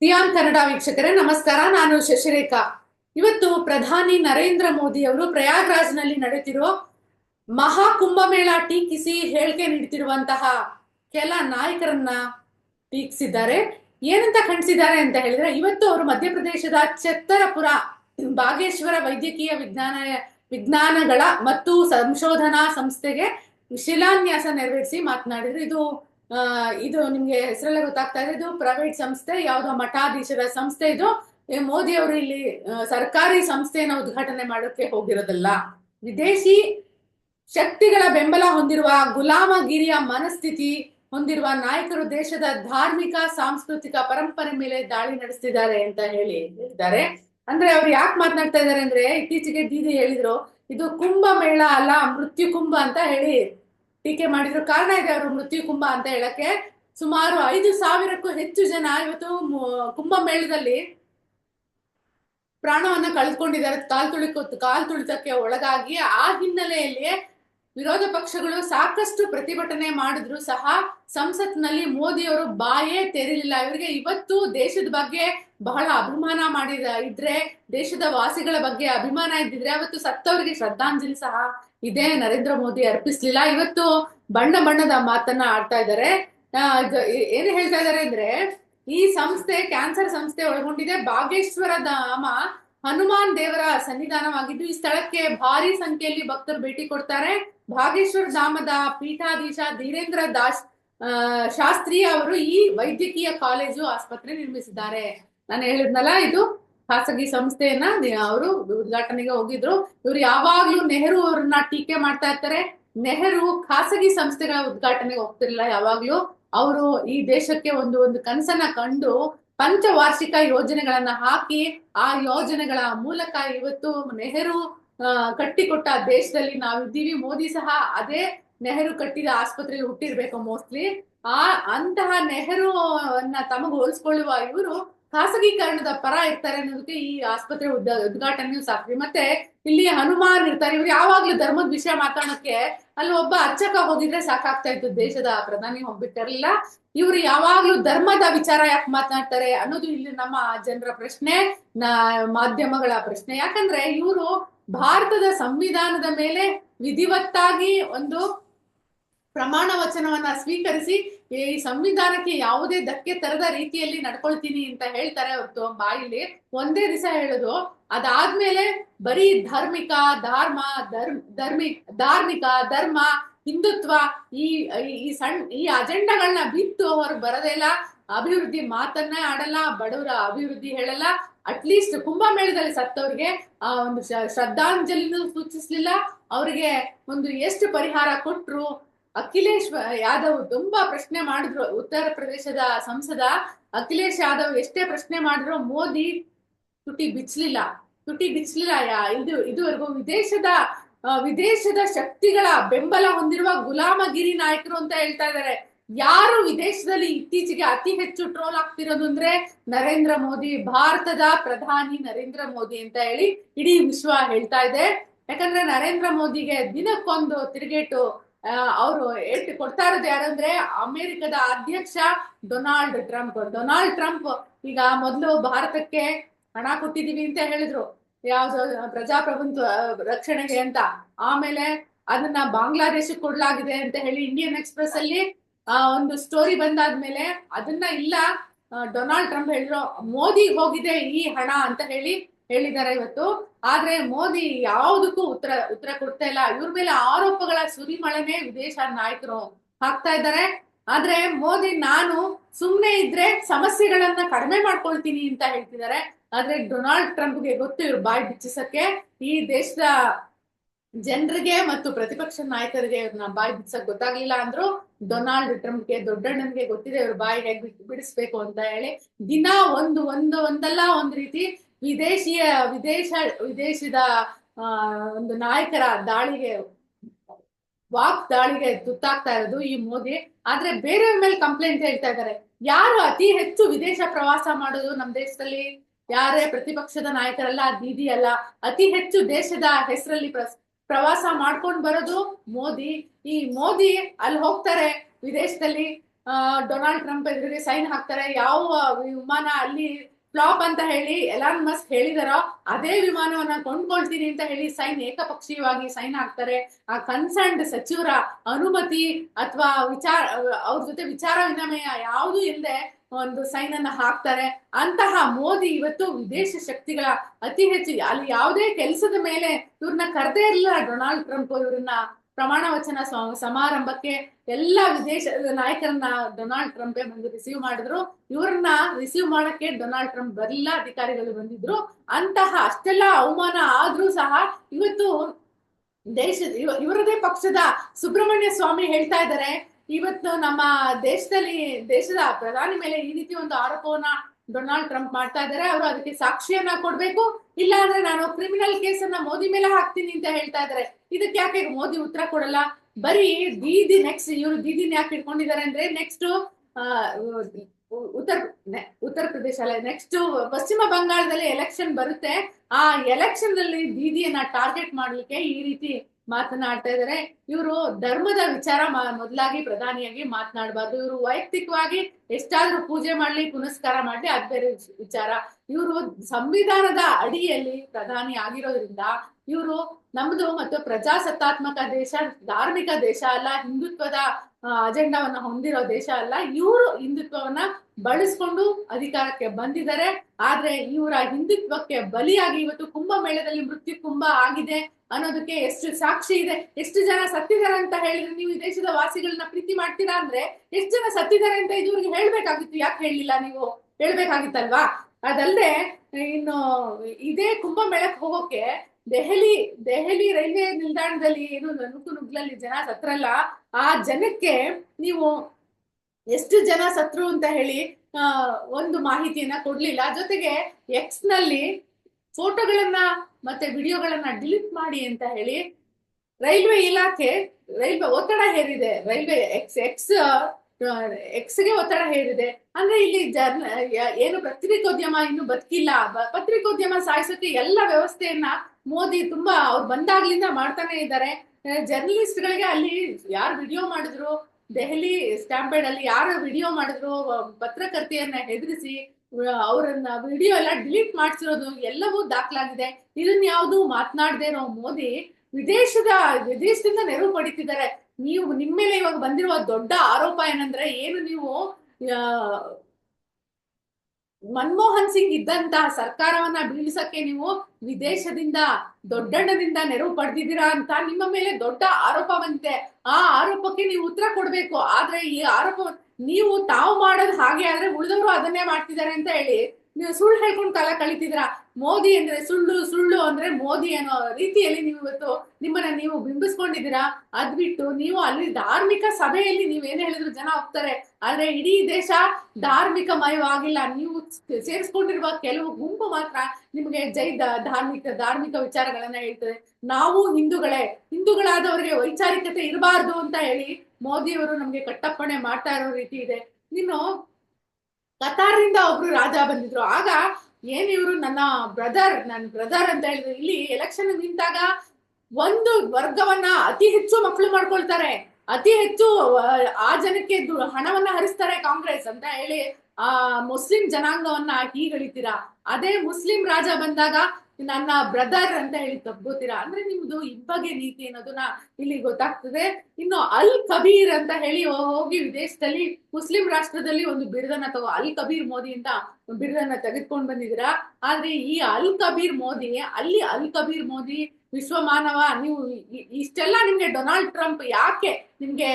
Xi'an Kannada ವೀಕ್ಷಕರೇ, ನಮಸ್ಕಾರ. ನಾನು ಶಶಿರೇಖಾ. ಇವತ್ತು ಪ್ರಧಾನಿ ನರೇಂದ್ರ ಮೋದಿ ಅವರು ಪ್ರಯಾಗ್ರಾಜ್ನಲ್ಲಿ ನಡೆಯುತ್ತಿರುವ ಮಹಾ ಕುಂಭಮೇಳ ಟೀಕಿಸಿ ಹೇಳಿಕೆ ನೀಡುತ್ತಿರುವಂತಹ ಕೆಲ ನಾಯಕರನ್ನ ಟೀಕಿಸಿದ್ದಾರೆ. ಏನಂತ ಖಂಡಿಸಿದ್ದಾರೆ ಅಂತ ಹೇಳಿದ್ರೆ, ಇವತ್ತು ಅವರು ಮಧ್ಯಪ್ರದೇಶದ ಚತ್ತರಪುರ ಬಾಗೇಶ್ವರ ವೈದ್ಯಕೀಯ ವಿಜ್ಞಾನ, ವಿಜ್ಞಾನಗಳ ಮತ್ತು ಸಂಶೋಧನಾ ಸಂಸ್ಥೆಗೆ ಶಿಲಾನ್ಯಾಸ ನೆರವೇರಿಸಿ ಮಾತನಾಡಿದ್ರು. ಇದು ಇದು ನಿಮ್ಗೆ ಹೆಸರೆಲ್ಲ ಗೊತ್ತಾಗ್ತಾ ಇದೆ, ಇದು ಪ್ರೈವೇಟ್ ಸಂಸ್ಥೆ, ಯಾವುದೋ ಮಠಾಧೀಶರ ಸಂಸ್ಥೆ ಇದು. ಮೋದಿ ಅವರು ಇಲ್ಲಿ ಸರ್ಕಾರಿ ಸಂಸ್ಥೆಯನ್ನು ಉದ್ಘಾಟನೆ ಮಾಡೋಕೆ ಹೋಗಿರೋದಲ್ಲ. ವಿದೇಶಿ ಶಕ್ತಿಗಳ ಬೆಂಬಲ ಹೊಂದಿರುವ ಗುಲಾಮಗಿರಿಯ ಮನಸ್ಥಿತಿ ಹೊಂದಿರುವ ನಾಯಕರು ದೇಶದ ಧಾರ್ಮಿಕ, ಸಾಂಸ್ಕೃತಿಕ ಪರಂಪರೆ ಮೇಲೆ ದಾಳಿ ನಡೆಸ್ತಿದ್ದಾರೆ ಅಂತ ಹೇಳಿ ಹೇಳಿದ್ದಾರೆ. ಅಂದ್ರೆ ಅವ್ರು ಯಾಕೆ ಮಾತನಾಡ್ತಾ ಇದ್ದಾರೆ ಅಂದ್ರೆ, ಇತ್ತೀಚೆಗೆ ದೀದಿ ಹೇಳಿದ್ರು, ಇದು ಕುಂಭ ಮೇಳ ಅಲ್ಲ ಮೃತ್ಯು ಕುಂಭ ಅಂತ ಹೇಳಿ ಟೀಕೆ ಮಾಡಿದ್ರು ಕಾರಣ ಇದೆ ಅವರು ಮೃತ್ಯು ಕುಂಭ ಅಂತ ಹೇಳಕ್ಕೆ. ಸುಮಾರು ಐದು ಸಾವಿರಕ್ಕೂ ಹೆಚ್ಚು ಜನ ಇವತ್ತು ಕುಂಭ ಮೇಳದಲ್ಲಿ ಪ್ರಾಣವನ್ನ ಕಳೆದುಕೊಂಡಿದ್ದಾರೆ. ಕಾಲ್ ತುಳಿಕ, ಕಾಲ್ ತುಳಿತಕ್ಕೆ ಒಳಗಾಗಿ ಆ ಹಿನ್ನೆಲೆಯಲ್ಲಿ ವಿರೋಧ ಪಕ್ಷಗಳು ಸಾಕಷ್ಟು ಪ್ರತಿಭಟನೆ ಮಾಡಿದ್ರು. ಸಹ ಸಂಸತ್ನಲ್ಲಿ ಮೋದಿ ಅವರು ಬಾಯೇ ತೆರಿಲಿಲ್ಲ. ಇವರಿಗೆ ಇವತ್ತು ದೇಶದ ಬಗ್ಗೆ ಬಹಳ ಅಭಿಮಾನ ಮಾಡಿದ ಇದ್ರೆ, ದೇಶದ ವಾಸಿಗಳ ಬಗ್ಗೆ ಅಭಿಮಾನ ಇದ್ದಿದ್ರೆ ಅವತ್ತು ಸತ್ತವರಿಗೆ ಶ್ರದ್ಧಾಂಜಲಿ ಸಹ ಇದೇ, ನರೇಂದ್ರ ಮೋದಿ ಅರ್ಪಿಸ್ಲಿಲ್ಲ. ಇವತ್ತು ಬಣ್ಣ ಬಣ್ಣದ ಮಾತನ್ನ ಆಡ್ತಾ ಇದ್ದಾರೆ. ಏನ್ ಹೇಳ್ತಾ ಇದ್ದಾರೆ ಅಂದ್ರೆ, ಈ ಸಂಸ್ಥೆ, ಕ್ಯಾನ್ಸರ್ ಸಂಸ್ಥೆ ಒಳಗೊಂಡಿದೆ. ಬಾಗೇಶ್ವರ ಧಾಮ ಹನುಮಾನ್ ದೇವರ ಸನ್ನಿಧಾನವಾಗಿದ್ದು, ಈ ಸ್ಥಳಕ್ಕೆ ಭಾರಿ ಸಂಖ್ಯೆಯಲ್ಲಿ ಭಕ್ತರು ಭೇಟಿ ಕೊಡ್ತಾರೆ. ಭಾಗೇಶ್ವರ ಧಾಮದ ಪೀಠಾಧೀಶ ಧೀರೇಂದ್ರ ದಾಸ್ ಶಾಸ್ತ್ರಿ ಅವರು ಈ ವೈದ್ಯಕೀಯ ಕಾಲೇಜು ಆಸ್ಪತ್ರೆ ನಿರ್ಮಿಸಿದ್ದಾರೆ. ನಾನು ಹೇಳಿದ್ನಲ್ಲ ಇದು? ಖಾಸಗಿ ಸಂಸ್ಥೆಯನ್ನ ಅವರು ಉದ್ಘಾಟನೆಗೆ ಹೋಗಿದ್ರು. ಇವ್ರು ಯಾವಾಗ್ಲೂ ನೆಹರು ಅವ್ರನ್ನ ಟೀಕೆ ಮಾಡ್ತಾ ಇರ್ತಾರೆ. ನೆಹರು ಖಾಸಗಿ ಸಂಸ್ಥೆಗಳ ಉದ್ಘಾಟನೆಗೆ ಹೋಗ್ತಿರ್ಲಿಲ್ಲ ಯಾವಾಗ್ಲೂ. ಅವರು ಈ ದೇಶಕ್ಕೆ ಒಂದು ಒಂದು ಕನಸನ್ನ ಕಂಡು ಪಂಚವಾರ್ಷಿಕ ಯೋಜನೆಗಳನ್ನ ಹಾಕಿ ಆ ಯೋಜನೆಗಳ ಮೂಲಕ ಇವತ್ತು ನೆಹರು ಕಟ್ಟಿಕೊಟ್ಟ ದೇಶದಲ್ಲಿ ನಾವಿದ್ದೀವಿ. ಮೋದಿ ಸಹ ಅದೇ ನೆಹರು ಕಟ್ಟಿದ ಆಸ್ಪತ್ರೆಯಲ್ಲಿ ಹುಟ್ಟಿರ್ಬೇಕು ಮೋಸ್ಟ್ಲಿ. ಆ, ಅಂತಹ ನೆಹರು ಅನ್ನ ತಮಗೆ ಹೋಲಿಸ್ಕೊಳ್ಳುವ ಇವರು ಖಾಸಗೀಕರಣದ ಪರ ಇರ್ತಾರೆ ಅನ್ನೋದಕ್ಕೆ ಈ ಆಸ್ಪತ್ರೆ ಉದ್ದ, ಉದ್ಘಾಟನೆಯೂ ಸಾಕ್ರಿ ಮತ್ತೆ ಇಲ್ಲಿ ಹನುಮಾನ್ ಇರ್ತಾರೆ. ಇವ್ರು ಯಾವಾಗ್ಲೂ ಧರ್ಮದ ವಿಷಯ ಮಾತಾಡೋಕೆ ಅಲ್ಲಿ ಒಬ್ಬ ಅರ್ಚಕ ಹೋಗಿದ್ರೆ ಸಾಕಾಗ್ತಾ ಇತ್ತು. ದೇಶದ ಪ್ರಧಾನಿ ಹೋಗ್ಬಿಟ್ಟಿರಲಿಲ್ಲ. ಇವ್ರು ಯಾವಾಗ್ಲೂ ಧರ್ಮದ ವಿಚಾರ ಯಾಕೆ ಮಾತನಾಡ್ತಾರೆ ಅನ್ನೋದು ಇಲ್ಲಿ ನಮ್ಮ ಜನರ ಪ್ರಶ್ನೆ ಮಾಧ್ಯಮಗಳ ಪ್ರಶ್ನೆ. ಯಾಕಂದ್ರೆ ಇವರು ಭಾರತದ ಸಂವಿಧಾನದ ಮೇಲೆ ವಿಧಿವತ್ತಾಗಿ ಒಂದು ಪ್ರಮಾಣ ವಚನವನ್ನ ಸ್ವೀಕರಿಸಿ ಈ ಸಂವಿಧಾನಕ್ಕೆ ಯಾವುದೇ ಧಕ್ಕೆ ತರದ ರೀತಿಯಲ್ಲಿ ನಡ್ಕೊಳ್ತೀನಿ ಅಂತ ಹೇಳ್ತಾರೆ ಹೊರತು ಬಾಯಿಲಿ ಒಂದೇ ದಿವಸ ಹೇಳುದು. ಅದಾದ್ಮೇಲೆ ಬರೀ ಧಾರ್ಮಿಕ, ಧರ್ಮ ಧರ್ಮ, ಧರ್ಮಿ, ಧಾರ್ಮಿಕ, ಧರ್ಮ, ಹಿಂದುತ್ವ ಈ, ಈ- ಸಣ್ಣ ಈ ಅಜೆಂಡಾಗಳನ್ನ ಬಿತ್ತು ಅವರು ಬರೋದೇ ಇಲ್ಲ. ಅಭಿವೃದ್ಧಿ ಮಾತನ್ನ ಆಡಲ್ಲ, ಬಡವರ ಅಭಿವೃದ್ಧಿ ಹೇಳಲ್ಲ. ಅಟ್ಲೀಸ್ಟ್ ಕುಂಭಮೇಳದಲ್ಲಿ ಸತ್ತವ್ರಿಗೆ, ಆ, ಒಂದು ಶ್ರ- ಶ್ರದ್ಧಾಂಜಲಿನೂ ಸೂಚಿಸ್ಲಿಲ್ಲ. ಅವರಿಗೆ ಒಂದು ಎಷ್ಟು ಪರಿಹಾರ ಕೊಟ್ರು ಅಖಿಲೇಶ್ ಯಾದವ್ ತುಂಬಾ ಪ್ರಶ್ನೆ ಮಾಡಿದ್ರು. ಉತ್ತರ ಪ್ರದೇಶದ ಸಂಸದ ಅಖಿಲೇಶ್ ಯಾದವ್ ಎಷ್ಟೇ ಪ್ರಶ್ನೆ ಮಾಡಿದ್ರು ಮೋದಿ ತುಟಿ ಬಿಚ್ಚಲಿಲ್ಲ. ತುಟಿ ಬಿಚ್ಚಲಿಲ್ಲ. ಯಾ- ಇದು, ಇದುವರೆಗೂ ವಿದೇಶದ ವಿದೇಶದ ಶಕ್ತಿಗಳ ಬೆಂಬಲ ಹೊಂದಿರುವ ಗುಲಾಮಗಿರಿ ನಾಯಕರು ಅಂತ ಹೇಳ್ತಾ ಇದ್ದಾರೆ. ಯಾರು ವಿದೇಶದಲ್ಲಿ ಇತ್ತೀಚೆಗೆ ಅತಿ ಹೆಚ್ಚು ಟ್ರೋಲ್ ಆಗ್ತಿರೋದು ಅಂದ್ರೆ ನರೇಂದ್ರ ಮೋದಿ, ಭಾರತದ ಪ್ರಧಾನಿ ನರೇಂದ್ರ ಮೋದಿ ಅಂತ ಹೇಳಿ ಇಡೀ ವಿಶ್ವ ಹೇಳ್ತಾ ಇದೆ. ಯಾಕಂದ್ರೆ ನರೇಂದ್ರ ಮೋದಿಗೆ ದಿನಕ್ಕೊಂದು ತಿರುಗೇಟು ಅವರು ಏಟ್ ಕೊಡ್ತಾ ಇರೋದು ಯಾರಂದ್ರೆ ಅಮೆರಿಕದ ಅಧ್ಯಕ್ಷ ಡೊನಾಲ್ಡ್ ಟ್ರಂಪ್. ಡೊನಾಲ್ಡ್ ಟ್ರಂಪ್ ಈಗ ಮೊದಲು ಭಾರತಕ್ಕೆ ಹಣ ಕೊಟ್ಟಿದೀವಿ ಅಂತ ಹೇಳಿದ್ರು. ಯಾವ್ದು ಪ್ರಜಾಪ್ರಭುತ್ವ ರಕ್ಷಣೆಗೆ ಅಂತ. ಆಮೇಲೆ ಅದನ್ನ ಬಾಂಗ್ಲಾದೇಶಕ್ಕೆ ಕೊಡ್ಲಾಗಿದೆ ಅಂತ ಹೇಳಿ ಇಂಡಿಯನ್ ಎಕ್ಸ್ಪ್ರೆಸ್ ಅಲ್ಲಿ ಒಂದು ಸ್ಟೋರಿ ಬಂದಾದ್ಮೇಲೆ ಅದನ್ನ ಇಲ್ಲ ಡೊನಾಲ್ಡ್ ಟ್ರಂಪ್ ಹೇಳಿದ್ರು. ಮೋದಿ ಹೋಗಿದೆ ಈ ಹಣ ಅಂತ ಹೇಳಿ ಹೇಳಿದ್ದಾರೆ ಇವತ್ತು. ಆದ್ರೆ ಮೋದಿ ಯಾವುದಕ್ಕೂ ಉತ್ತರ ಉತ್ತರ ಕೊಡ್ತಾ ಇಲ್ಲ. ಇವ್ರ ಮೇಲೆ ಆರೋಪಗಳ ಸುರಿಮಳೆನೆ ವಿದೇಶ ನಾಯಕರು ಹಾಕ್ತಾ ಇದ್ದಾರೆ. ಆದ್ರೆ ಮೋದಿ, ನಾನು ಸುಮ್ನೆ ಇದ್ರೆ ಸಮಸ್ಯೆಗಳನ್ನ ಕಡಿಮೆ ಮಾಡ್ಕೊಳ್ತೀನಿ ಅಂತ ಹೇಳ್ತಿದ್ದಾರೆ. ಆದ್ರೆ ಡೊನಾಲ್ಡ್ ಟ್ರಂಪ್ಗೆ ಗೊತ್ತು ಇವ್ರು ಬಾಯಿ ಬಿಚ್ಚಿಸಕ್ಕೆ ಈ ದೇಶದ ಜನರಿಗೆ ಮತ್ತು ಪ್ರತಿಪಕ್ಷ ನಾಯಕರಿಗೆ ಇವ್ರನ್ನ ಬಾಯಿ ಬಿಚ್ಚಕ್ ಗೊತ್ತಾಗ್ಲಿಲ್ಲ ಅಂದ್ರು ಡೊನಾಲ್ಡ್ ಟ್ರಂಪ್ಗೆ, ದೊಡ್ಡಣ್ಣನ್ಗೆ ಗೊತ್ತಿದೆ ಇವ್ರ ಬಾಯಿ ಹೇಗ್ ಬಿಡಿಸ್ಬೇಕು ಅಂತ ಹೇಳಿ. ದಿನ ಒಂದು ಒಂದು, ಒಂದಲ್ಲ ಒಂದ್ ರೀತಿ ವಿದೇಶಿಯ, ವಿದೇಶ, ವಿದೇಶದ ಒಂದು ನಾಯಕರ ದಾಳಿಗೆ, ವಾಕ್ ದಾಳಿಗೆ ತುತ್ತಾಗ್ತಾ ಇರೋದು ಈ ಮೋದಿ. ಆದ್ರೆ ಬೇರೆಯವ್ರ ಮೇಲೆ ಕಂಪ್ಲೇಂಟ್ ಹೇಳ್ತಾ ಇದ್ದಾರೆ. ಯಾರು ಅತಿ ಹೆಚ್ಚು ವಿದೇಶ ಪ್ರವಾಸ ಮಾಡೋದು ನಮ್ಮ ದೇಶದಲ್ಲಿ? ಯಾರೇ ಪ್ರತಿಪಕ್ಷದ ನಾಯಕರಲ್ಲ ದೀದಿ ಅಲ್ಲ. ಅತಿ ಹೆಚ್ಚು ದೇಶದ ಹೆಸರಲ್ಲಿ ಪ್ರವಾಸ ಮಾಡ್ಕೊಂಡ್ ಬರೋದು ಮೋದಿ. ಈ ಮೋದಿ ಅಲ್ಲಿ ಹೋಗ್ತಾರೆ ವಿದೇಶದಲ್ಲಿ ಡೊನಾಲ್ಡ್ ಟ್ರಂಪ್ ಎದುರಿಗೆ ಸೈನ್ ಹಾಕ್ತಾರೆ. ಯಾವ ವಿಮಾನ ಅಲ್ಲಿ ಫ್ಲಾಪ್ ಅಂತ ಹೇಳಿ ಎಲಾನ್ ಮಸ್ಕ್ ಹೇಳಿದಾರೋ ಅದೇ ವಿಮಾನವನ್ನ ಕೊಂಡ್ಕೊಳ್ತೀನಿ ಅಂತ ಹೇಳಿ ಸೈನ್ ಏಕಪಕ್ಷೀಯವಾಗಿ ಸೈನ್ ಹಾಕ್ತಾರೆ. ಆ ಕನ್ಸರ್ನ್ಡ್ ಸಚಿವರ ಅನುಮತಿ ಅಥವಾ ವಿಚಾರ, ಅವ್ರ ಜೊತೆ ವಿಚಾರ ವಿನಿಮಯ ಯಾವುದು ಇಲ್ಲದೆ ಒಂದು ಸೈನ್ ಅನ್ನ ಹಾಕ್ತಾರೆ. ಅಂತಹ ಮೋದಿ ಇವತ್ತು ವಿದೇಶ ಶಕ್ತಿಗಳ ಅತಿ ಹೆಚ್ಚು ಅಲ್ಲಿ ಯಾವುದೇ ಕೆಲಸದ ಮೇಲೆ ಇವ್ರನ್ನ ಕರೆದೇ ಇರಲಿಲ್ಲ ಡೊನಾಲ್ಡ್ ಟ್ರಂಪ್ ಇವ್ರನ್ನ ಪ್ರಮಾಣ ವಚನ ಸಮಾರಂಭಕ್ಕೆ ಎಲ್ಲ ವಿದೇಶದ ನಾಯಕರನ್ನ ಡೊನಾಲ್ಡ್ ಟ್ರಂಪ್ ಬಂದು ರಿಸೀವ್ ಮಾಡಿದ್ರು. ಇವ್ರನ್ನ ರಿಸೀವ್ ಮಾಡಕ್ಕೆ ಡೊನಾಲ್ಡ್ ಟ್ರಂಪ್ ಬರಲಿಲ್ಲ, ಅಧಿಕಾರಿಗಳು ಬಂದಿದ್ರು. ಅಂತಹ ಅಷ್ಟೆಲ್ಲ ಅವಮಾನ ಆದ್ರೂ ಸಹ ಇವತ್ತು ದೇಶದ ಇವ- ಇವರದೇ ಪಕ್ಷದ ಸುಬ್ರಹ್ಮಣ್ಯ ಸ್ವಾಮಿ ಹೇಳ್ತಾ ಇದ್ದಾರೆ. ಇವತ್ತು ನಮ್ಮ ದೇಶದಲ್ಲಿ, ದೇಶದ ಪ್ರಧಾನಿ ಮೇಲೆ ಈ ರೀತಿ ಒಂದು ಆರೋಪವನ್ನ ಡೊನಾಲ್ಡ್ ಟ್ರಂಪ್ ಮಾಡ್ತಾ ಇದ್ದಾರೆ. ಅವರು ಅದಕ್ಕೆ ಸಾಕ್ಷಿಯನ್ನ ಕೊಡ್ಬೇಕು. ಇಲ್ಲ ಅಂದ್ರೆ ನಾನು ಕ್ರಿಮಿನಲ್ ಕೇಸನ್ನ ಮೋದಿ ಮೇಲೆ ಹಾಕ್ತೀನಿ ಅಂತ ಹೇಳ್ತಾ ಇದ್ದಾರೆ. ಇದಕ್ಕೆ ಯಾಕೆ ಮೋದಿ ಉತ್ತರ ಕೊಡಲ್ಲ? ಬರೀ ದೀದಿ ನೆಕ್ಸ್ಟ್ ಇವರು ದೀದಿನ ಯಾಕೆ ಇಟ್ಕೊಂಡಿದ್ದಾರೆ ಅಂದ್ರೆ ನೆಕ್ಸ್ಟ್ ಉತ್ತರ ಉತ್ತರ ಪ್ರದೇಶ ಅಲ್ಲ ನೆಕ್ಸ್ಟ್ ಪಶ್ಚಿಮ ಬಂಗಾಳದಲ್ಲಿ ಎಲೆಕ್ಷನ್ ಬರುತ್ತೆ. ಆ ಎಲೆಕ್ಷನ್ ಅಲ್ಲಿ ದೀದಿಯನ್ನ ಟಾರ್ಗೆಟ್ ಮಾಡ್ಲಿಕ್ಕೆ ಈ ರೀತಿ ಮಾತನಾಡ್ತಾ ಇದ್ದಾರೆ. ಇವರು ಧರ್ಮದ ವಿಚಾರ ಮೊದಲಾಗಿ ಪ್ರಧಾನಿಯಾಗಿ ಮಾತನಾಡಬಾರ್ದು. ಇವರು ವೈಯಕ್ತಿಕವಾಗಿ ಎಷ್ಟಾದ್ರೂ ಪೂಜೆ ಮಾಡ್ಲಿ, ಪುನಸ್ಕಾರ ಮಾಡ್ಲಿ, ಅದ್ ವಿಚಾರ. ಇವರು ಸಂವಿಧಾನದ ಅಡಿಯಲ್ಲಿ ಪ್ರಧಾನಿ ಆಗಿರೋದ್ರಿಂದ ಇವರು ನಮ್ದು ಮತ್ತು ಪ್ರಜಾಸತ್ತಾತ್ಮಕ ದೇಶ, ಧಾರ್ಮಿಕ ದೇಶ ಅಲ್ಲ, ಹಿಂದುತ್ವದ ಅಜೆಂಡಾವನ್ನ ಹೊಂದಿರೋ ದೇಶ ಅಲ್ಲ. ಇವರು ಹಿಂದುತ್ವವನ್ನ ಬಳಸ್ಕೊಂಡು ಅಧಿಕಾರಕ್ಕೆ ಬಂದಿದ್ದಾರೆ. ಆದ್ರೆ ಇವರ ಹಿಂದುತ್ವಕ್ಕೆ ಬಲಿಯಾಗಿ ಇವತ್ತು ಕುಂಭಮೇಳದಲ್ಲಿ ಮೃತ್ಯು ಕುಂಭ ಆಗಿದೆ. ಅನ್ನೋದಕ್ಕೆ ಎಷ್ಟು ಸಾಕ್ಷಿ ಇದೆ, ಎಷ್ಟು ಜನ ಸತ್ತಿದ್ದಾರೆ ಅಂತ ಹೇಳಿದ್ರೆ ನೀವು ಈ ದೇಶದ ವಾಸಿಗಳನ್ನ ಪ್ರೀತಿ ಮಾಡ್ತೀರಾ ಅಂದ್ರೆ ಎಷ್ಟು ಜನ ಸತ್ತಿದ್ದಾರೆ ಅಂತ ಇದುವರೆಗೆ ಹೇಳ್ಬೇಕಾಗಿತ್ತು. ಯಾಕೆ ಹೇಳಿಲ್ಲ ನೀವು? ಹೇಳ್ಬೇಕಾಗಿತ್ತಲ್ವಾ? ಅದಲ್ಲದೆ ಇನ್ನು ಇದೇ ಕುಂಭಮೇಳಕ್ಕೆ ಹೋಗೋಕೆ ದೆಹಲಿ ದೆಹಲಿ ರೈಲ್ವೆ ನಿಲ್ದಾಣದಲ್ಲಿ ಏನು ನುಗ್ಗು ನುಗ್ಲಲ್ಲಿ ಜನ ಸತ್ರಲ್ಲ. ಆ ಜನಕ್ಕೆ ನೀವು ಎಷ್ಟು ಜನ ಸತ್ರು ಅಂತ ಹೇಳಿ ಒಂದು ಮಾಹಿತಿಯನ್ನ ಕೊಡ್ಲಿಲ್ಲ. ಜೊತೆಗೆ ಎಕ್ಸ್ನಲ್ಲಿ ಫೋಟೋಗಳನ್ನ ಮತ್ತೆ ವಿಡಿಯೋಗಳನ್ನ ಡಿಲೀಟ್ ಮಾಡಿ ಅಂತ ಹೇಳಿ ರೈಲ್ವೆ ಇಲಾಖೆ, ರೈಲ್ವೆ ಒತ್ತಡ ಹೇರಿದೆ. ರೈಲ್ವೆ ಎಕ್ಸ್ ಎಕ್ಸ್ ಎಕ್ಸ್ಗೆ ಒತ್ತಡ ಹೇರಿದೆ. ಅಂದ್ರೆ ಇಲ್ಲಿ ಜರ್ನ ಏನು ಪತ್ರಿಕೋದ್ಯಮ ಇನ್ನು ಬದುಕಿಲ್ಲ. ಪತ್ರಿಕೋದ್ಯಮ ಸಾಯಿಸೋಕೆ ಎಲ್ಲ ವ್ಯವಸ್ಥೆಯನ್ನ ಮೋದಿ ತುಂಬಾ ಅವ್ರು ಬಂದಾಗ್ಲಿಂದ ಮಾಡ್ತಾನೆ ಇದ್ದಾರೆ. ಜರ್ನಲಿಸ್ಟ್ ಗಳಿಗೆ ಅಲ್ಲಿ ಯಾರು ವಿಡಿಯೋ ಮಾಡಿದ್ರು, ದೆಹಲಿ ಸ್ಟ್ಯಾಂಪೇಡ್ ಅಲ್ಲಿ ಯಾರು ವಿಡಿಯೋ ಮಾಡಿದ್ರು, ಪತ್ರಕರ್ತೆಯನ್ನ ಹೆದರಿಸಿ ಅವರನ್ನ ವಿಡಿಯೋ ಎಲ್ಲ ಡಿಲೀಟ್ ಮಾಡಿಸಿರೋದು ಎಲ್ಲವೂ ದಾಖಲಾಗಿದೆ. ಇದನ್ನ ಯಾವುದು ಮಾತನಾಡದೆ ಇರೋ ಮೋದಿ ವಿದೇಶದ, ವಿದೇಶದಿಂದ ನೆರವು ಪಡಿತಿದ್ದಾರೆ. ನೀವು ನಿಮ್ಮ ಮೇಲೆ ಇವಾಗ ಬಂದಿರುವ ದೊಡ್ಡ ಆರೋಪ ಏನಂದ್ರೆ ಏನು ನೀವು ಮನಮೋಹನ್ ಸಿಂಗ್ ಇದ್ದಂತಹ ಸರ್ಕಾರವನ್ನ ಬೀಳಿಸಕ್ಕೆ ನೀವು ವಿದೇಶದಿಂದ ದೊಡ್ಡಣ್ಣದಿಂದ ನೆರವು ಪಡೆದಿದ್ದೀರಾ ಅಂತ ನಿಮ್ಮ ಮೇಲೆ ದೊಡ್ಡ ಆರೋಪ ಬಂದಿದೆ. ಆ ಆರೋಪಕ್ಕೆ ನೀವು ಉತ್ತರ ಕೊಡ್ಬೇಕು. ಆದ್ರೆ ಈ ಆರೋಪ ನೀವು ತಾವು ಮಾಡೋದು ಹಾಗೆ ಆದ್ರೆ ಉಳಿದವರು ಅದನ್ನೇ ಮಾಡ್ತಿದ್ದಾರೆ ಅಂತ ಹೇಳಿ ನೀವು ಸುಳ್ಳು ಹೇಳ್ಕೊಂಡು ಕಾಲ ಕಳಿತಿದ್ರ ಮೋದಿ ಅಂದ್ರೆ ಸುಳ್ಳು ಸುಳ್ಳು ಅಂದ್ರೆ ಮೋದಿ ಅನ್ನೋ ರೀತಿಯಲ್ಲಿ ನೀವು ಇವತ್ತು ನಿಮ್ಮನ್ನ ನೀವು ಬಿಂಬಿಸ್ಕೊಂಡಿದ್ದೀರಾ? ಅದ್ ಬಿಟ್ಟು ನೀವು ಅಲ್ಲಿ ಧಾರ್ಮಿಕ ಸಭೆಯಲ್ಲಿ ನೀವೇನ್ ಹೇಳಿದ್ರು ಜನ ಹೋಗ್ತಾರೆ ಆದ್ರೆ ಇಡೀ ದೇಶ ಧಾರ್ಮಿಕ ಮಯವಾಗಿಲ್ಲ ನೀವು ಸೇರಿಸ್ಕೊಂಡಿರುವ ಕೆಲವು ಗುಂಪು ಮಾತ್ರ ನಿಮ್ಗೆ ಜೈ ಧಾರ್ಮಿಕ ಧಾರ್ಮಿಕ ವಿಚಾರಗಳನ್ನ ಹೇಳ್ತದೆ. ನಾವು ಹಿಂದೂಗಳೇ, ಹಿಂದೂಗಳಾದವರಿಗೆ ವೈಚಾರಿಕತೆ ಇರಬಾರ್ದು ಅಂತ ಹೇಳಿ ಮೋದಿಯವರು ನಮ್ಗೆ ಕಟ್ಟಪ್ಪಣೆ ಮಾಡ್ತಾ ಇರೋ ರೀತಿ ಇದೆ. ಇನ್ನು ಕತಾರ್ನಿಂದ ಒಬ್ರು ರಾಜ ಬಂದಿದ್ರು. ಆಗ ಏನ್ ಇವರು ನನ್ನ ಬ್ರದರ್ ನನ್ನ ಬ್ರದರ್ ಅಂತ ಹೇಳಿದ್ರು. ಇಲ್ಲಿ ಎಲೆಕ್ಷನ್ ನಿಂತಾಗ ಒಂದು ವರ್ಗವನ್ನ ಅತಿ ಹೆಚ್ಚು ಮಕ್ಕಳು ಮಾಡ್ಕೊಳ್ತಾರೆ. ಅತಿ ಹೆಚ್ಚು ಆ, ಜನಕ್ಕೆ ಹಣವನ್ನ ಹರಿಸ್ತಾರೆ ಕಾಂಗ್ರೆಸ್ ಅಂತ ಹೇಳಿ ಆ ಮುಸ್ಲಿಂ ಜನಾಂಗವನ್ನ ಹೀಗಳಿತೀರಾ ಅದೇ ಮುಸ್ಲಿಂ ರಾಜ ಬಂದಾಗ ನನ್ನ ಬ್ರದರ್ ಅಂತ ಹೇಳಿ ತಗೋತೀರಾ ಅಂದ್ರೆ ನಿಮ್ದು ಇಬ್ಬಗೆ ನೀತಿ ಅನ್ನೋದನ್ನ ಇಲ್ಲಿ ಗೊತ್ತಾಗ್ತದೆ. ಇನ್ನು ಅಲ್ ಕಬೀರ್ ಅಂತ ಹೇಳಿ ಹೋಗಿ ವಿದೇಶದಲ್ಲಿ, ಮುಸ್ಲಿಂ ರಾಷ್ಟ್ರದಲ್ಲಿ ಒಂದು ಬಿರುದನ್ನ ತಗೋ, ಅಲ್ ಕಬೀರ್ ಮೋದಿ ಅಂತ ಬಿರುದನ್ನ ತೆಗೆದುಕೊಂಡು ಬಂದಿದ್ದೀರಾ? ಆದ್ರೆ ಈ ಅಲ್ ಕಬೀರ್ ಮೋದಿ, ಅಲ್ಲಿ ಅಲ್ ಕಬೀರ್ ಮೋದಿ ವಿಶ್ವ ಮಾನವ, ನೀವು ಇಷ್ಟೆಲ್ಲ ನಿಮ್ಗೆ ಡೊನಾಲ್ಡ್ ಟ್ರಂಪ್ ಯಾಕೆ ನಿಮ್ಗೆ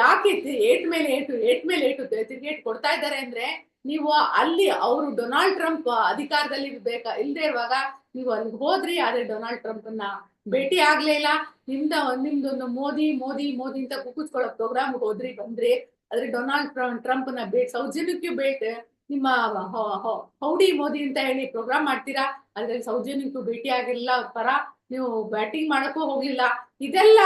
ಯಾಕೆ ಏಟ್ ಮೇಲೆ ಏಟು, ಏಟ್ ಮೇಲೆ ಏಟು ತಿರುಗೇಟ್ ಕೊಡ್ತಾ ಇದ್ದಾರೆ ಅಂದ್ರೆ ನೀವು ಅಲ್ಲಿ ಅವರು ಡೊನಾಲ್ಡ್ ಟ್ರಂಪ್ ಅಧಿಕಾರದಲ್ಲಿ ಬೇಕಾ ಇಲ್ದೇ ಇರುವಾಗ ನೀವು ಅಲ್ಲಿಗೆ ಹೋದ್ರಿ ಆದ್ರೆ ಡೊನಾಲ್ಡ್ ಟ್ರಂಪ್ ಅನ್ನ ಭೇಟಿ ಆಗ್ಲೇ ಇಲ್ಲ. ನಿಮ್ದ ನಿಮ್ದೊಂದು ಮೋದಿ ಮೋದಿ ಮೋದಿ ಅಂತ ಕುಕ್ಕಿಸ್ಕೊಳ್ಳೋ ಪ್ರೋಗ್ರಾಮ್ ಹೋದ್ರಿ, ಬಂದ್ರಿ ಆದ್ರೆ ಡೊನಾಲ್ಡ್ ಟ್ರಂಪ್ನ ಭೇಟಿ ಸೌಜನ್ಯಕ್ಕೆ ಭೇಟಿ, ನಿಮ್ಮ ಹೌಡಿ ಮೋದಿ ಅಂತ ಹೇಳಿ ಪ್ರೋಗ್ರಾಮ್ ಮಾಡ್ತೀರಾ? ಅದ್ರಲ್ಲಿ ಸೌಜನ್ಯಕ್ಕೂ ಭೇಟಿ ಆಗಿರ್ಲಿಲ್ಲ ಪರ, ನೀವು ಬ್ಯಾಟಿಂಗ್ ಮಾಡಕ್ಕೂ ಹೋಗ್ಲಿಲ್ಲ ಇದೆಲ್ಲ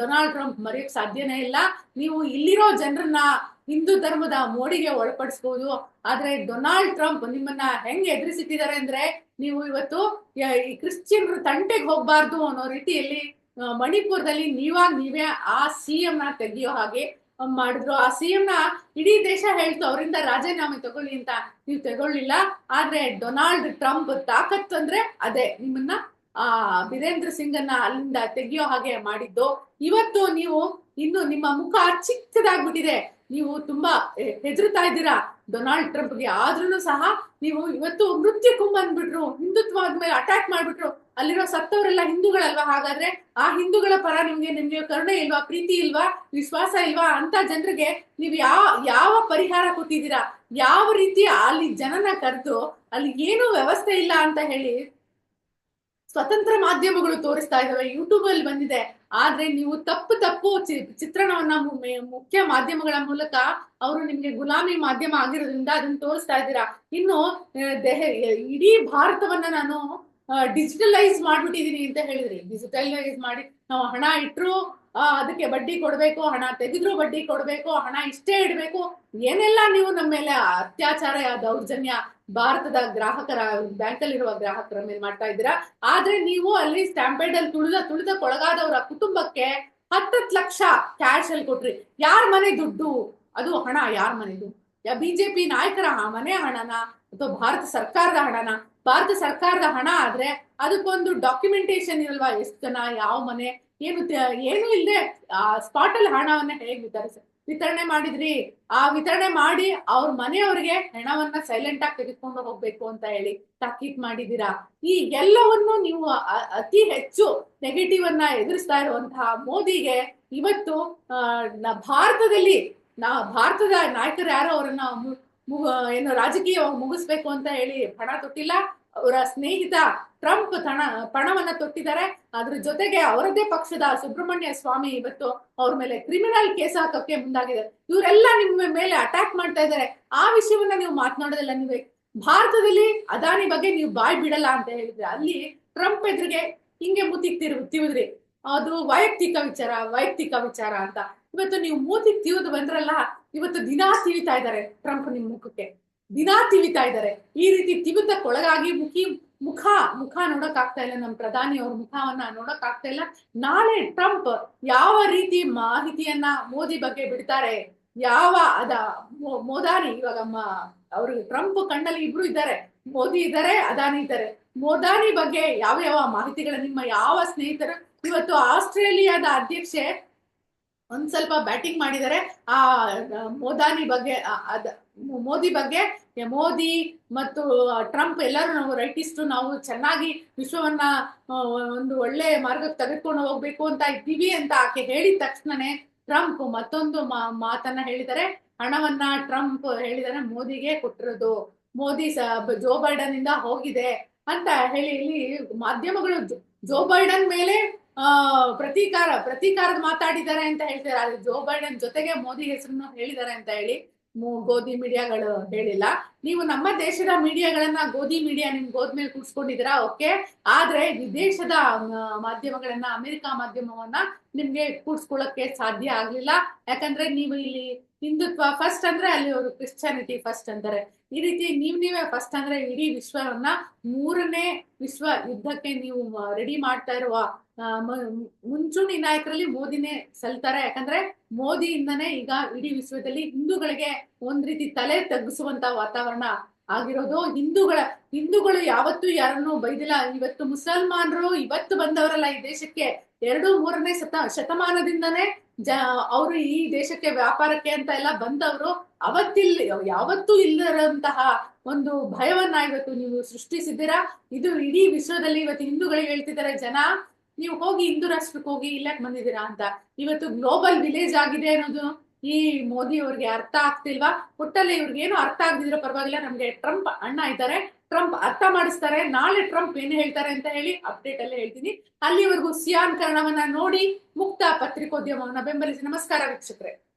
ಡೊನಾಲ್ಡ್ ಟ್ರಂಪ್ ಮರೆಯಕ್ ಸಾಧ್ಯನೇ ಇಲ್ಲ. ನೀವು ಇಲ್ಲಿರೋ ಜನರನ್ನ ಹಿಂದೂ ಧರ್ಮದ ಮೋಡಿಗೆ ಒಳಪಡಿಸಬಹುದು ಆದ್ರೆ ಡೊನಾಲ್ಡ್ ಟ್ರಂಪ್ ನಿಮ್ಮನ್ನ ಹೆಂಗ್ ಎದುರಿಸಿಟ್ಟಿದ್ದಾರೆ ಅಂದ್ರೆ ನೀವು ಇವತ್ತು ಈ ಕ್ರಿಶ್ಚಿಯನ್ ತಂಟೆಗೆ ಹೋಗ್ಬಾರ್ದು ಅನ್ನೋ ರೀತಿಯಲ್ಲಿ ಮಣಿಪುರದಲ್ಲಿ ನೀವಾಗ ನೀವೇ ಆ ಸಿ ಎಂ ನ ತೆಗಿಯೋ ಹಾಗೆ ಮಾಡಿದ್ರು. ಆ ಸಿಎಂ ನ ಇಡೀ ದೇಶ ಹೇಳ್ತು, ಅವರಿಂದ ರಾಜೀನಾಮೆ ತಗೊಳ್ಳಿ ಅಂತ ನೀವು ತಗೊಳ್ಳಿಲ್ಲ. ಆದ್ರೆ ಡೊನಾಲ್ಡ್ ಟ್ರಂಪ್ ತಾಕತ್ತು ಅಂದ್ರೆ ಅದೇ, ನಿಮ್ಮನ್ನ, ಆ, ಬಿರೇಂದ್ರ ಸಿಂಗ್ ಅನ್ನ ಅಲ್ಲಿಂದ ತೆಗಿಯೋ ಹಾಗೆ ಮಾಡಿದ್ದು. ಇವತ್ತು ನೀವು ಇನ್ನು ನಿಮ್ಮ ಮುಖ ಚಿಕ್ಕದಾಗ್ಬಿಟ್ಟಿದೆ. ನೀವು ತುಂಬಾ ಹೆದರ್ತಾ ಇದ್ದೀರಾ? ಡೊನಾಲ್ಡ್ ಟ್ರಂಪ್ಗೆ ಆದ್ರೂ ಸಹ ನೀವು ಇವತ್ತು ಮೃತ್ಯಕ್ಕೂ ಕುಂಬಂದ್ಬಿಟ್ರು ಹಿಂದುತ್ವದ ಮೇಲೆ ಅಟ್ಯಾಕ್ ಮಾಡ್ಬಿಟ್ರು, ಅಲ್ಲಿರೋ ಸತ್ತವರೆಲ್ಲ ಹಿಂದೂಗಳಲ್ವಾ? ಹಾಗಾದ್ರೆ ಆ ಹಿಂದೂಗಳ ಪರ ನಿಮ್ಗೆ ನಿಮ್ಗೆ ಕರುಣೆ ಇಲ್ವಾ, ಪ್ರೀತಿ ಇಲ್ವಾ, ವಿಶ್ವಾಸ ಇಲ್ವಾ ಅಂತ ಜನರಿಗೆ ನೀವು ಯಾವ ಯಾವ ಪರಿಹಾರ ಕೊಟ್ಟಿದ್ದೀರಾ? ಯಾವ ರೀತಿ ಅಲ್ಲಿ ಜನನ ಕರೆದು ಅಲ್ಲಿ ಏನು ವ್ಯವಸ್ಥೆ ಇಲ್ಲ ಅಂತ ಹೇಳಿ ಸ್ವತಂತ್ರ ಮಾಧ್ಯಮಗಳು ತೋರಿಸ್ತಾ ಇದಾವೆ ಯೂಟ್ಯೂಬ್ ಅಲ್ಲಿ ಬಂದಿದೆ. ಆದ್ರೆ ನೀವು ತಪ್ಪು ತಪ್ಪು ಚಿತ್ರಣವನ್ನ ಮುಖ್ಯ ಮಾಧ್ಯಮಗಳ ಮೂಲಕ ಅವರು ನಿಮ್ಗೆ ಗುಲಾಮಿ ಮಾಧ್ಯಮ ಆಗಿರೋದ್ರಿಂದ ಅದನ್ನ ತೋರಿಸ್ತಾ ಇದ್ದೀರಾ? ಇನ್ನು ದೆಹ- ಇಡೀ ಭಾರತವನ್ನ ನಾನು ಡಿಜಿಟಲೈಸ್ ಮಾಡ್ಬಿಟ್ಟಿದೀನಿ ಅಂತ ಹೇಳಿದ್ರಿ. ಡಿಜಿಟಲೈಸ್ ಮಾಡಿ ನಾವು ಹಣ ಇಟ್ರು ಆ, ಅದಕ್ಕೆ ಬಡ್ಡಿ ಕೊಡ್ಬೇಕು, ಹಣ ತೆಗೆದ್ರು ಬಡ್ಡಿ ಕೊಡ್ಬೇಕು, ಹಣ ಇಷ್ಟೇ ಇಡ್ಬೇಕು. ಏನೆಲ್ಲ ನೀವು ನಮ್ಮ ಮೇಲೆ ಅತ್ಯಾಚಾರ, ದೌರ್ಜನ್ಯ ಭಾರತದ ಗ್ರಾಹಕರ, ಬ್ಯಾಂಕಲ್ಲಿರುವ ಗ್ರಾಹಕರ ಮೇಲೆ ಮಾಡ್ತಾ ಇದ್ದೀರಾ? ಆದ್ರೆ ನೀವು ಅಲ್ಲಿ ಸ್ಟ್ಯಾಂಪೇಡ್ ಅಲ್ಲಿ ತುಳಿದ ತುಳಿತಕ್ಕೊಳಗಾದವರ ಕುಟುಂಬಕ್ಕೆ ಹತ್ತತ್ತು ಲಕ್ಷ ಕ್ಯಾಶ್ ಅಲ್ಲಿ ಕೊಟ್ರಿ. ಯಾರ ಮನೆ ದುಡ್ಡು? ಅದು ಹಣ, ಯಾರ ಮನೆದು ಯಾ ಬಿಜೆಪಿ ನಾಯಕರ ಆ ಮನೆ ಹಣನ? ಅಥವಾ ಭಾರತ ಸರ್ಕಾರದ ಹಣನ? ಭಾರತ ಸರ್ಕಾರದ ಹಣ ಆದ್ರೆ ಅದಕ್ಕೊಂದು ಡಾಕ್ಯುಮೆಂಟೇಶನ್ ಇರಲ್ವಾ? ಎಷ್ಟು ಜನ, ಯಾವ ಮನೆ? ಏನು ಏನು ಇಲ್ಲದೆ ಆ ಸ್ಪಾಟ್ ಅಲ್ಲಿ ಹಣವನ್ನ ಹೇಗೆ ವಿತರಿಸ, ವಿತರಣೆ ಮಾಡಿದ್ರಿ? ಆ ವಿತರಣೆ ಮಾಡಿ ಅವ್ರ ಮನೆಯವ್ರಿಗೆ ಹಣವನ್ನ ಸೈಲೆಂಟ್ ಆಗಿ ತೆಗೆದುಕೊಂಡು ಹೋಗ್ಬೇಕು ಅಂತ ಹೇಳಿ ತಾಕೀತ್ ಮಾಡಿದೀರಾ ಈ ಎಲ್ಲವನ್ನು ನೀವು ಅತಿ ಹೆಚ್ಚು ನೆಗೆಟಿವ್ ಅನ್ನ ಎದುರಿಸ್ತಾ ಇರುವಂತಹ ಮೋದಿಗೆ ಇವತ್ತು ಭಾರತದಲ್ಲಿ, ನಾ, ಭಾರತದ ನಾಯಕರು ಯಾರೋ? ಅವರನ್ನ ಏನು ರಾಜಕೀಯ ಮುಗಿಸ್ಬೇಕು ಅಂತ ಹೇಳಿ ಪಣ ತೊಟ್ಟಿಲ್ಲ. ಅವರ ಸ್ನೇಹಿತ ಟ್ರಂಪ್ ತಣ, ಪಣವನ್ನ ತೊಟ್ಟಿದ್ದಾರೆ. ಅದ್ರ ಜೊತೆಗೆ ಅವರದೇ ಪಕ್ಷದ ಸುಬ್ರಹ್ಮಣ್ಯ ಸ್ವಾಮಿ ಇವತ್ತು ಅವ್ರ ಮೇಲೆ ಕ್ರಿಮಿನಲ್ ಕೇಸ್ ಹಾಕೋಕೆ ಮುಂದಾಗಿದೆ ಇವರೆಲ್ಲ ನಿಮ್ಮ ಮೇಲೆ ಅಟ್ಯಾಕ್ ಮಾಡ್ತಾ ಇದ್ದಾರೆ. ಆ ವಿಷಯವನ್ನ ನೀವು ಮಾತನಾಡೋದಿಲ್ಲ ನೀವು. ಭಾರತದಲ್ಲಿ ಅದಾನಿ ಬಗ್ಗೆ ನೀವು ಬಾಯ್ ಬಿಡಲ್ಲ ಅಂತ ಹೇಳಿದ್ರೆ ಅಲ್ಲಿ ಟ್ರಂಪ್ ಎದುರಿಗೆ ಹಿಂಗೆ ಮೂತಿಗೆ ತಿರು ತಿವಿದ್ರಿ ಅದು ವೈಯಕ್ತಿಕ ವಿಚಾರ ವೈಯಕ್ತಿಕ ವಿಚಾರ ಅಂತ. ಇವತ್ತು ನೀವು ಮೂತಿಗೆ ತಿವಿದು ಬಂದ್ರಲ್ಲ ಇವತ್ತು ದಿನಾ ತಿವಿತಾ ಇದ್ದಾರೆ ಟ್ರಂಪ್ ನಿಮ್ ಮುಖಕ್ಕೆ. ದಿನಾ ತಿವಿತಾ ಇದ್ದಾರೆ. ಈ ರೀತಿ ತಿವಿತಕ್ಕೊಳಗಾಗಿ ಮುಖಿ ಮುಖ ಮುಖ ನೋಡಕ್ ಆಗ್ತಾ ಇಲ್ಲ. ನಮ್ಮ ಪ್ರಧಾನಿ ಅವ್ರ ಮುಖವನ್ನ ನೋಡಕ್ ಆಗ್ತಾ ಇಲ್ಲ. ನಾಳೆ ಟ್ರಂಪ್ ಯಾವ ರೀತಿ ಮಾಹಿತಿಯನ್ನ ಮೋದಿ ಬಗ್ಗೆ ಬಿಡ್ತಾರೆ? ಯಾವ ಅದ ಮೋದಾನಿ ಇವಾಗ ಅವ್ರಿಗೆ ಟ್ರಂಪ್ ಕಣ್ಣಲ್ಲಿ ಇಬ್ರು ಇದ್ದಾರೆ. ಮೋದಿ ಇದ್ದಾರೆ, ಅದಾನಿ ಇದ್ದಾರೆ. ಮೋದಾನಿ ಬಗ್ಗೆ ಯಾವ ಯಾವ ಮಾಹಿತಿಗಳ ನಿಮ್ಮ ಯಾವ ಸ್ನೇಹಿತರು? ಇವತ್ತು ಆಸ್ಟ್ರೇಲಿಯಾದ ಅಧ್ಯಕ್ಷೆ ಒಂದ್ ಸ್ವಲ್ಪ ಬ್ಯಾಟಿಂಗ್ ಮಾಡಿದರೆ ಆ ಮೋದಾನಿ ಬಗ್ಗೆ ಅದ, ಮೋದಿ ಬಗ್ಗೆ ಮೋದಿ ಮತ್ತು ಟ್ರಂಪ್ ಎಲ್ಲರೂ ನಾವು ರೈಟಿಸ್ಟ್, ನಾವು ಚೆನ್ನಾಗಿ ವಿಶ್ವವನ್ನ ಒಂದು ಒಳ್ಳೆ ಮಾರ್ಗಕ್ಕೆ ತೆಗೆದುಕೊಂಡು ಹೋಗ್ಬೇಕು ಅಂತ ಇದ್ದೀವಿ ಅಂತ ಆಕೆ ಹೇಳಿದ ತಕ್ಷಣನೇ ಟ್ರಂಪ್ ಮತ್ತೊಂದು ಮಾತನ್ನ ಹೇಳಿದರೆ, ಹಣವನ್ನ ಟ್ರಂಪ್ ಹೇಳಿದರೆ ಮೋದಿಗೆ ಕೊಟ್ಟಿರೋದು. ಮೋದಿ ಜೋ ಬೈಡನ್ ಇಂದ ಹೋಗಿದೆ ಅಂತ ಹೇಳಿ ಇಲ್ಲಿ ಮಾಧ್ಯಮಗಳು ಜೋ- ಬೈಡನ್ ಮೇಲೆ ಪ್ರತೀಕಾರ, ಪ್ರತೀಕಾರದ ಮಾತಾಡಿದ್ದಾರೆ ಅಂತ ಹೇಳ್ತಾರೆ. ಆದ್ರೆ ಜೋ ಬೈಡನ್ ಜೊತೆಗೆ ಮೋದಿ ಹೆಸರನ್ನು ಹೇಳಿದ್ದಾರೆ ಅಂತ ಹೇಳಿ ಗೋಧಿ ಮೀಡಿಯಾಗಳು ಹೇಳಿಲ್ಲ. ನೀವು ನಮ್ಮ ದೇಶದ ಮೀಡಿಯಾಗಳನ್ನ ಗೋಧಿ ಮೀಡಿಯಾ ನಿಮ್ ಗೋದ್ ಮೇಲೆ ಕೂಡ್ಸ್ಕೊಂಡಿದ್ದೀರಾ? ಓಕೆ. ಆದ್ರೆ ವಿದೇಶದ ಮಾಧ್ಯಮಗಳನ್ನ, ಅಮೆರಿಕ ಮಾಧ್ಯಮವನ್ನ ನಿಮ್ಗೆ ಕೂಡ್ಸ್ಕೊಳ್ಳಕ್ಕೆ ಸಾಧ್ಯ ಆಗ್ಲಿಲ್ಲ. ಯಾಕಂದ್ರೆ ನೀವು ಇಲ್ಲಿ ಹಿಂದುತ್ವ ಫಸ್ಟ್ ಅಂದ್ರೆ ಅಲ್ಲಿ ಅವರು ಕ್ರಿಶ್ಚಿಯಾನಿಟಿ ಫಸ್ಟ್ ಅಂತಾರೆ. ಈ ರೀತಿ ನೀವ್ ನೀವೇ ಫಸ್ಟ್ ಅಂದ್ರೆ ಇಡೀ ವಿಶ್ವವನ್ನ ಮೂರನೇ ವಿಶ್ವ ಯುದ್ಧಕ್ಕೆ ನೀವು ರೆಡಿ ಮಾಡ್ತಾ ಇರುವ ಮುಂಚೂಣಿ ನಾಯಕರಲ್ಲಿ ಮೋದಿನೇ ಸಲ್ತಾರೆ. ಯಾಕಂದ್ರೆ ಮೋದಿಯಿಂದನೇ ಈಗ ಇಡೀ ವಿಶ್ವದಲ್ಲಿ ಹಿಂದೂಗಳಿಗೆ ಒಂದ್ ರೀತಿ ತಲೆ ತಗ್ಗಿಸುವಂತ ವಾತಾವರಣ ಆಗಿರೋದು. ಹಿಂದೂಗಳ, ಹಿಂದೂಗಳು ಯಾವತ್ತೂ ಯಾರನ್ನು ಬೈದಿಲ್ಲ. ಇವತ್ತು ಮುಸಲ್ಮಾನರು ಇವತ್ತು ಬಂದವರಲ್ಲ ಈ ದೇಶಕ್ಕೆ. ಎರಡು, ಮೂರನೇ ಶತ, ಶತಮಾನದಿಂದನೇ ಜ, ಅವರು ಈ ದೇಶಕ್ಕೆ ವ್ಯಾಪಾರಕ್ಕೆ ಅಂತ ಎಲ್ಲ ಬಂದವರು. ಅವತ್ತಿಲ್, ಯಾವತ್ತೂ ಇಲ್ಲದಂತಹ ಒಂದು ಭಯವನ್ನ ಇವತ್ತು ನೀವು ಸೃಷ್ಟಿಸಿದ್ದೀರಾ. ಇದು ಇಡೀ ವಿಶ್ವದಲ್ಲಿ ಇವತ್ತು ಹಿಂದೂಗಳಿಗೆ ಹೇಳ್ತಿದ್ದಾರೆ, ಜನ. ನೀವು ಹೋಗಿ ಹಿಂದೂ ರಾಷ್ಟ್ರಕ್ಕೆ ಹೋಗಿ ಇಲ್ಲಕ್ ಬಂದಿದ್ದೀರಾ ಅಂತ. ಇವತ್ತು ಗ್ಲೋಬಲ್ ವಿಲೇಜ್ ಆಗಿದೆ ಅನ್ನೋದು ಈ ಮೋದಿ ಅವ್ರಿಗೆ ಅರ್ಥ ಆಗ್ತಿಲ್ವಾ? ಒಟ್ಟಲ್ಲಿ ಇವ್ರಿಗೆ ಏನು ಅರ್ಥ ಆಗದಿದ್ರೆ ಪರವಾಗಿಲ್ಲ. ನಮ್ಗೆ ಟ್ರಂಪ್ ಅಣ್ಣ ಇದ್ದಾರೆ. ಟ್ರಂಪ್ ಅರ್ಥ ಮಾಡಿಸ್ತಾರೆ. ನಾಳೆ ಟ್ರಂಪ್ ಏನು ಹೇಳ್ತಾರೆ ಅಂತ ಹೇಳಿ ಅಪ್ಡೇಟ್ ಅಲ್ಲೇ ಹೇಳ್ತೀನಿ. ಅಲ್ಲಿವರೆಗೂ ಸಿಯಾನ್ ನೋಡಿ ಮುಕ್ತ ಪತ್ರಿಕೋದ್ಯಮವನ್ನ ಬೆಂಬಲಿಸಿ ನಮಸ್ಕಾರ ವೀಕ್ಷಕರೇ.